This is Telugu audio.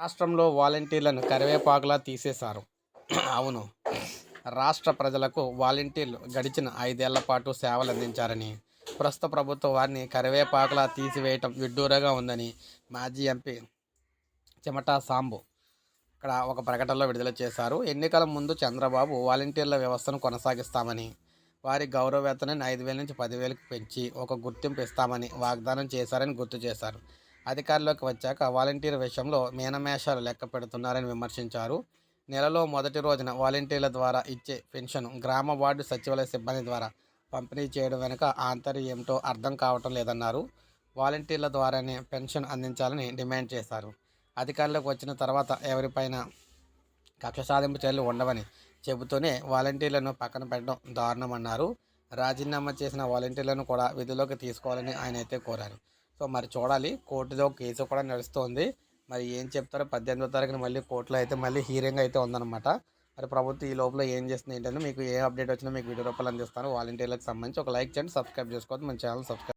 రాష్ట్రంలో వాలంటీర్లను కరివేపాకులా తీసేశారు. అవును. రాష్ట్ర ప్రజలకు వాలంటీర్లు గడిచిన ఐదేళ్ళ పాటు సేవలు అందించారని ప్రస్తుత ప్రభుత్వం వారిని కరివేపాకులా తీసివేయటం విడ్డూరగా ఉందని మాజీ ఎంపీ చెమటా సాంబు ఇక్కడ ఒక ప్రకటనలో విడుదల చేశారు. ఎన్నికల ముందు చంద్రబాబు వాలంటీర్ల వ్యవస్థను కొనసాగిస్తామని వారి గౌరవ ఐదు వేల నుంచి పదివేలకు పెంచి ఒక గుర్తింపు ఇస్తామని వాగ్దానం చేశారని గుర్తు చేశారు. అధికారంలోకి వచ్చాక వాలంటీర్ విషయంలో మీనమేషాలు లెక్క పెడుతున్నారని విమర్శించారు. నెలలో మొదటి రోజున వాలంటీర్ల ద్వారా ఇచ్చే పెన్షన్ గ్రామ వార్డు సచివాలయ సిబ్బంది ద్వారా పంపిణీ చేయడం వెనుక ఆంతర్యం ఏమిటో అర్థం కావటం లేదన్నారు. వాలంటీర్ల ద్వారానే పెన్షన్ అందించాలని డిమాండ్ చేశారు. అధికారంలోకి వచ్చిన తర్వాత ఎవరిపైన కక్ష సాధింపు చర్యలు ఉండవని చెబుతూనే వాలంటీర్లను పక్కన పెట్టడం దారుణమన్నారు. రాజీనామా చేసిన వాలంటీర్లను కూడా విధుల్లోకి తీసుకోవాలని ఆయన అయితే కోరారు. సో మరి చూడాలి. కోర్టులో కేసు కూడా నడుస్తోంది. మరి ఏం చెప్తారో పద్దెనిమిదో తారీఖున మళ్ళీ కోర్టులో అయితే మళ్ళీ హీరింగ్ అయితే ఉందన్నమాట. మరి ప్రభుత్వం ఈ లోపల ఏం చేస్తుంది ఏంటంటే మీకు ఏ అప్డేట్ వచ్చినా మీకు వీడియో రూపాయలు అందిస్తాను. వాలంటీర్లకు సంబంధించి ఒక లైక్ చేయండి. సబ్స్క్రైబ్ చేసుకోవద్దు. మన ఛానల్ సబ్స్క్రైబ్